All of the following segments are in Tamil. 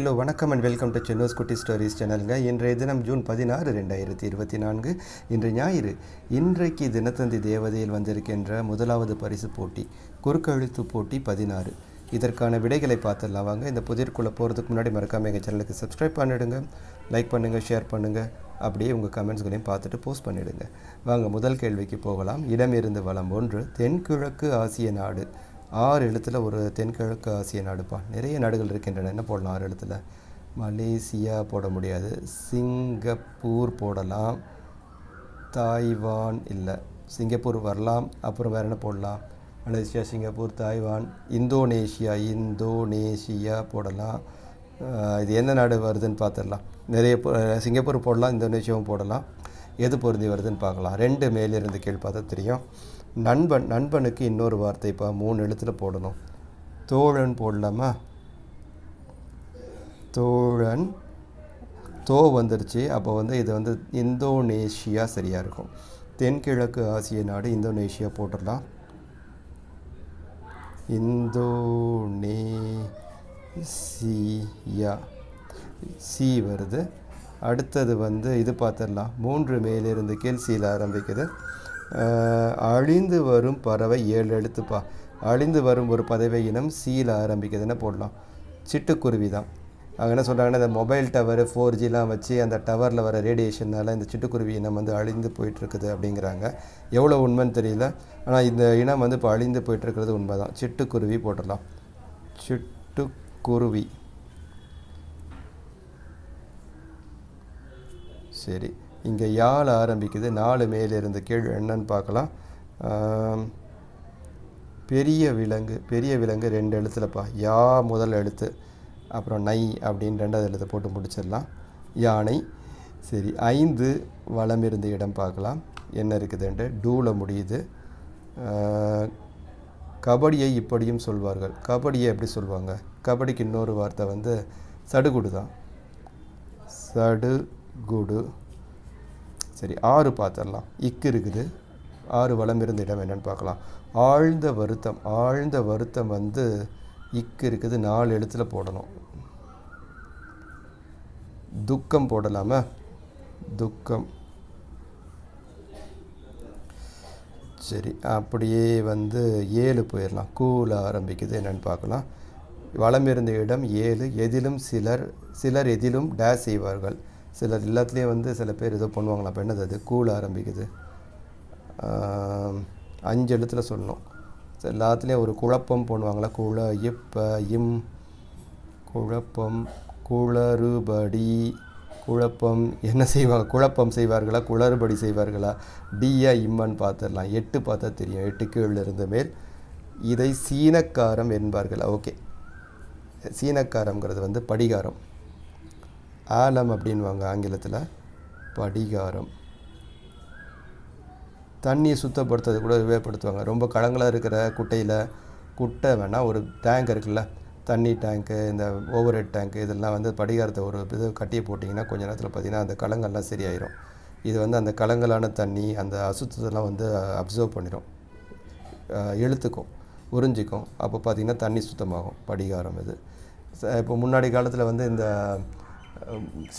ஹலோ வணக்கம் அண்ட் வெல்கம் டு சென்னோஸ் குட்டி ஸ்டோரிஸ் சேனலுங்க இன்றைய தினம் ஜூன் பதினாறு ரெண்டாயிரத்தி இருபத்தி நான்கு. இன்று ஞாயிறு. இன்றைக்கு தினத்தந்தி தேவதையில் வந்திருக்கின்ற முதலாவது பரிசு போட்டி குறுக்கெழுத்து போட்டி பதினாறு. இதற்கான விடைகளை பார்த்துடலாம் வாங்க. இந்த புதிர்க்குள்ளே போகிறதுக்கு முன்னாடி மறக்காமல் எங்கள் சேனலுக்கு சப்ஸ்கிரைப் பண்ணிவிடுங்க லைக் பண்ணுங்கள் ஷேர் பண்ணுங்கள் அப்படியே உங்கள் கமெண்ட்ஸ்களையும் பார்த்துட்டு போஸ்ட் பண்ணிவிடுங்க வாங்க முதல் கேள்விக்கு போகலாம். இடமிருந்து வளம் ஒன்று தென்கிழக்கு ஆசிய நாடு. ஆறு எழுத்தில் ஒரு தென்கிழக்கு ஆசிய நாடுப்பா நிறைய நாடுகள் இருக்கின்றன. என்ன போடலாம் ஆறு எழுத்தில்? மலேசியா போட முடியாது. சிங்கப்பூர் போடலாம். தாய்வான் இல்லை. சிங்கப்பூர் வரலாம். அப்புறம் வேறு என்ன போடலாம்? Malaysia Singapore Taiwan Indonesia Indonesia போடலாம். இது எந்த நாடு வருதுன்னு பார்த்துடலாம் நிறைய சிங்கப்பூர் போடலாம். இந்தோனேஷியாவும் போடலாம். எது பொருந்தி வருதுன்னு பார்க்கலாம் ரெண்டு மேலிருந்து கீழ் பார்த்தா தெரியும். நண்பன் நண்பனுக்கு இன்னொரு வார்த்தைப்பா மூணு எழுத்தில் போடணும். தோழன் போடலாமா? தோழன் தோ வந்துருச்சு. அப்போ வந்து இது வந்து இந்தோனேஷியா சரியாக இருக்கும். தென்கிழக்கு ஆசிய நாடு இந்தோனேஷியா போட்டுடலாம். இந்தோனேசியா சி வருது. அடுத்தது வந்து இது பார்த்துடலாம். மூன்று மேலிருந்து கீழ் சீல ஆரம்பிக்குது. அழிந்து வரும் பறவை ஏழு எழுத்துப்பா. அழிந்து வரும் ஒரு பறவை இனம் சீல ஆரம்பிக்குதுன்னு போடலாம். சிட்டுக்குருவி தான். அவங்க என்ன சொல்கிறாங்கன்னா இந்த மொபைல் டவர் ஃபோர் ஜிலாம் வச்சு அந்த டவரில் வர ரேடியேஷனால் இந்த சிட்டுக்குருவி இனம் வந்து அழிந்து போயிட்டுருக்குது அப்படிங்கிறாங்க. எவ்வளோ உண்மைன்னு தெரியல. ஆனால் இந்த இனம் வந்து இப்போ அழிந்து போயிட்டுருக்கிறது உண்மை தான் சிட்டுக்குருவி போட்டுடலாம். சிட்டுக்குருவி. சரி. இங்கே யாழ் ஆரம்பிக்குது நாலு மேலிருந்து கீழ் என்னன்னு பார்க்கலாம். பெரிய விலங்கு பெரிய விலங்கு ரெண்டு எழுத்துலப்பா. யா முதல் எழுத்து அப்புறம் நை அப்படின்னு ரெண்டாவது எழுத்து போட்டு முடிச்சிடலாம். யானை சரி ஐந்து வளம் இருந்த இடம் பார்க்கலாம். என்ன இருக்குதுன்ட்டு டூவில் முடியுது. கபடியை இப்படியும் சொல்வார்கள். கபடியை எப்படி சொல்லுவாங்க கபடிக்கு இன்னொரு வார்த்தை வந்து சடுகுடு தான். சடுகுடு. சரி ஆறு பார்த்துடலாம். இக்கு இருக்குது. ஆறு வளம் இருந்த இடம் என்னென்னு பார்க்கலாம். ஆழ்ந்த வருத்தம் ஆழ்ந்த வருத்தம் வந்து இக்கு இருக்குது. நாலு எழுத்தில் போடணும். துக்கம் போடலாமா? துக்கம். சரி அப்படியே வந்து ஏழு போயிடலாம். கூல ஆரம்பிக்குது என்னன்னு பார்க்கலாம். வளம் இருந்த இடம் ஏழு. எதிலும் சிலர் சிலர் எதிலும் டேஸ் செய்வார்கள். சிலர் எல்லாத்துலேயும் வந்து சில பேர் ஏதோ பண்ணுவாங்களா அப்போ என்னது அது? கூழ ஆரம்பிக்குது. அஞ்சு எழுத்தில் சொல்லணும். எல்லாத்துலேயும் ஒரு குழப்பம் பண்ணுவாங்களா குழ இப்ப இம் குழப்பம் குளறுபடி. குழப்பம் என்ன செய்வாங்க? குழப்பம் செய்வார்களா? குளறுபடி செய்வார்களா? டியா இம்மன் பார்த்துடலாம். எட்டு பார்த்தா தெரியும். எட்டு கீழிருந்து மேல். இதை சீனக்காரம் என்பார்கள். ஓகே. சீனக்காரங்கிறது வந்து படிகாரம். ஆலம் அப்படின்வாங்க ஆங்கிலத்தில். படிகாரம். தண்ணியை சுத்தப்படுத்துறது கூட உபயோகப்படுத்துவாங்க ரொம்ப கலங்களாக இருக்கிற குட்டையில் குட்டை வேணால் ஒரு டேங்க் இருக்குல்ல தண்ணி டேங்க்கு இந்த ஓவர் ஹெட் டேங்க்கு இதெல்லாம் வந்து படிகாரத்தை ஒரு இது கட்டியை போட்டிங்கன்னா கொஞ்ச நேரத்தில் பார்த்தீங்கன்னா அந்த கலங்கள்லாம் சரியாயிரும். இது வந்து அந்த கலங்கலான தண்ணி அந்த அசுத்தத்தெல்லாம் வந்து அப்சர்வ் பண்ணிடும் எழுத்துக்கும் இழுத்துக்கும் உறிஞ்சிக்கும். அப்போ பார்த்திங்கன்னா தண்ணி சுத்தமாகும் படிகாரம் இது. இப்போ முன்னாடி காலத்தில் வந்து இந்த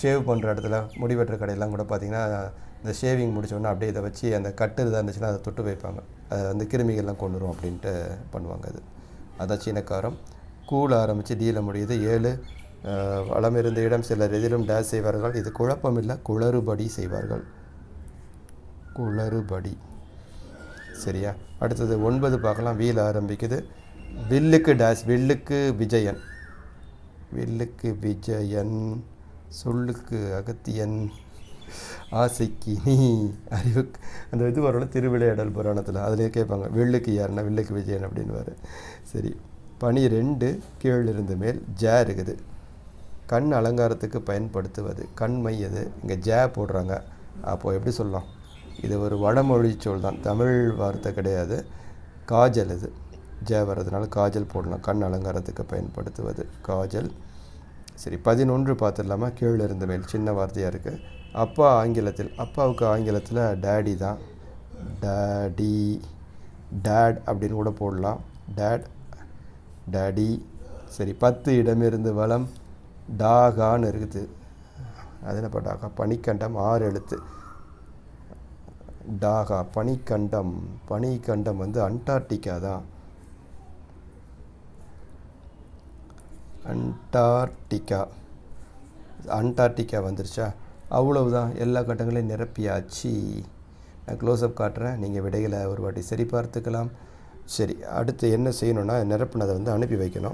ஷேவ் பண்ணுற இடத்துல முடி வெட்டுற கடையெல்லாம் கூட பார்த்திங்கன்னா இந்த ஷேவிங் உடனே அப்படியே இதை வச்சு அந்த கட்டு இதாக இருந்துச்சுன்னா அதை தொட்டு வைப்பாங்க. அதை வந்து கிருமிகள்லாம் கொண்டு வரும் அப்படின்ட்டு பண்ணுவாங்க அது. அதான் சீனக்காரம். கூழ் ஆரம்பித்து டீல முடியுது. ஏழு வளம் இருந்த இடம் சிலர் எதிலும் டேஸ் செய்வார்கள். இது குழப்பம் இல்லை குளறுபடி செய்வார்கள். குளறுபடி. சரியா? அடுத்தது ஒன்பது பார்க்கலாம். வீல் ஆரம்பிக்குது. வில்லுக்கு டேஸ் வில்லுக்கு விஜயன். வில்லுக்கு விஜயன். சொல்லுக்கு அகத்தியன் ஆசைக்கு நீ அறிவுக்கு அந்த இது வரல திருவிளையாடல் புராணத்தில். அதிலே கேட்பாங்க வெள்ளுக்கு யாருன்னா வெள்ளுக்கு விஜயன் அப்படின்னுவார். சரி பனி ரெண்டு கீழ் இருந்து மேல் ஜே இருக்குது. கண் அலங்காரத்துக்கு பயன்படுத்துவது. கண்மை அது இங்கே ஜே போடுறாங்க. அப்போது எப்படி சொல்லலாம்? இது ஒரு வடமொழி சொல் தான். தமிழ் வார்த்தை கிடையாது. காஜல் இது. ஜே வர்றதுனால காஜல் போடலாம். கண் அலங்காரத்துக்கு பயன்படுத்துவது. காஜல் சரி பதினொன்று பார்த்துடலாமா? கீழே இருந்த மேல் சின்ன வார்த்தையாக இருக்குது அப்பா ஆங்கிலத்தில் அப்பாவுக்கு ஆங்கிலத்தில் டேடி தான். டேடி டேட் அப்படின்னு கூட போடலாம். டேட் டேடி சரி பத்து இடமிருந்து வளம் டாகான்னு இருக்குது. அது என்னப்பா டாகா? பனிக்கண்டம் ஆறு எழுத்து. டாகா பனிக்கண்டம். பனிக்கண்டம் வந்து அண்டார்டிகா தான் அண்டார்டிகா. அண்டார்டிகா வந்துருச்சா? அவ்வளவுதான். எல்லா கட்டங்களையும் நிரப்பியாச்சு. நான் க்ளோஸ்அப் காட்டுறேன். நீங்கள் விடைகளை ஒரு வாட்டி சரி பார்த்துக்கலாம் சரி அடுத்து என்ன செய்யணும்னா நிரப்புனதை வந்து அனுப்பி வைக்கணும்.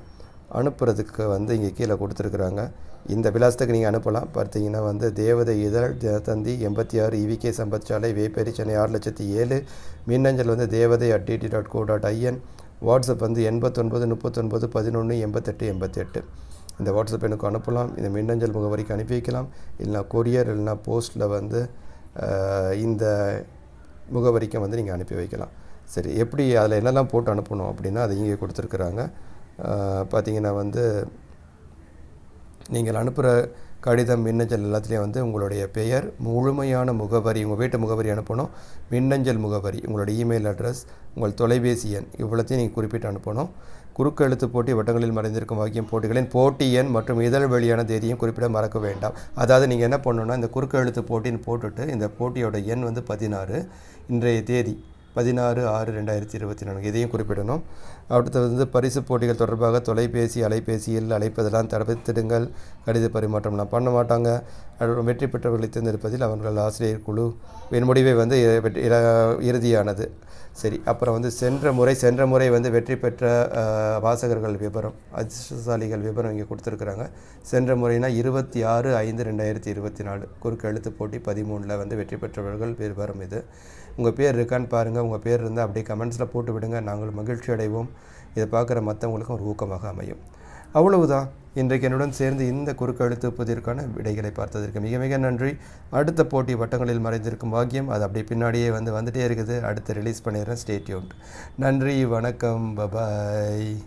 அனுப்புறதுக்கு வந்து இங்கே கீழே கொடுத்துருக்குறாங்க. இந்த விலாசத்துக்கு நீங்கள் அனுப்பலாம். பார்த்தீங்கன்னா வந்து தேவதை இதழ் தினத்தந்தி எண்பத்தி ஆறு இவிகே சம்பத் சாலை வேப்பேரி சென்னை ஆறு லட்சத்தி ஏழு. மின்னஞ்சல் வந்து Devathai at D T dot co dot I N WhatsApp வந்து எண்பத்தொன்பது முப்பத்தொன்பது பதினொன்று எண்பத்தெட்டு எண்பத்தெட்டு. இந்த வாட்ஸ்அப் எனக்கு அனுப்பலாம். இந்த மின்னஞ்சல் முகவரிக்கு அனுப்பி வைக்கலாம். இல்லைனா கொரியர் இல்லைனா போஸ்ட்டில் வந்து இந்த முகவரிக்கு வந்து நீங்கள் அனுப்பி வைக்கலாம். சரி எப்படி அதில் என்னெல்லாம் போட்டு அனுப்பணும் அப்படின்னா அதை இங்கே கொடுத்துருக்குறாங்க. பார்த்தீங்கன்னா வந்து நீங்கள் அனுப்புகிற கடிதம் மின்னஞ்சல் எல்லாத்துலேயும் வந்து உங்களுடைய பெயர் முழுமையான முகவரி உங்கள் வீட்டு முகவரி அனுப்பணும். மின்னஞ்சல் முகவரி உங்களுடைய இமெயில் அட்ரஸ் உங்கள் தொலைபேசி எண் இவ்வளோத்தையும் நீங்கள் குறிப்பிட்டு அனுப்பணும். குறுக்கு எழுத்து போட்டி வட்டங்களில் மறைந்திருக்கும் வாக்கியம் போட்டிகளின் போட்டி எண் மற்றும் இதழ் வெளியான தேதியும் குறிப்பிட மறக்க வேண்டாம். அதாவது நீங்கள் என்ன பண்ணணும்னா இந்த குறுக்கெழுத்து போட்டின்னு போட்டுட்டு இந்த போட்டியோட எண் வந்து பதினாறு. இன்றைய தேதி பதினாறு ஆறு ரெண்டாயிரத்தி இருபத்தி நான்கு. இதையும் குறிப்பிடணும். அடுத்தது வந்து பரிசு போட்டிகள் தொடர்பாக தொலைபேசி அலைபேசியில் அழைப்பதெல்லாம் தடுத்திடுங்கள். கடித பரிமாற்றம்லாம் பண்ண மாட்டாங்க. வெற்றி பெற்றவர்களை தேர்ந்தெடுப்பதில் அவர்கள் ஆசிரியர் குழு என் முடிவை வந்து வெற்றி- இறுதியானது. சரி அப்புறம் வந்து சென்ற முறை சென்ற முறை வந்து வெற்றி பெற்ற வாசகர்கள் விவரம் அதிர்ஷ்டசாலிகள் விவரம் இங்கே கொடுத்துருக்குறாங்க. சென்ற முறைனா இருபத்தி ஆறு ஐந்து ரெண்டாயிரத்தி இருபத்தி நாலு குறுக்கு எழுத்து போட்டி பதிமூணில் வந்து வெற்றி பெற்றவர்கள் விவரம் இது. உங்கள் பேர் இருக்கான்னு பாருங்கள் உங்கள் பேர் இருந்தால் அப்படியே கமெண்ட்ஸில் போட்டு விடுங்க. நாங்கள் மகிழ்ச்சி அடைவோம் இதை பார்க்குற மற்றவங்களுக்கும் ஒரு ஊக்கமாக அமையும். அவ்வளவுதான். இன்றைக்கு என்னுடன் சேர்ந்து இந்த குறுக்கெழுத்து புதிர்க்கான விடைகளை பார்த்ததற்கு மிக மிக நன்றி. அடுத்த போட்டி வட்டங்களில் மறைந்திருக்கும் பாக்கியம் அது அப்படியே பின்னாடியே வந்து வந்துட்டே இருக்குது. அடுத்து ரிலீஸ் பண்ணிடுறேன். ஸ்டேட்யூன் நன்றி வணக்கம். பபாய்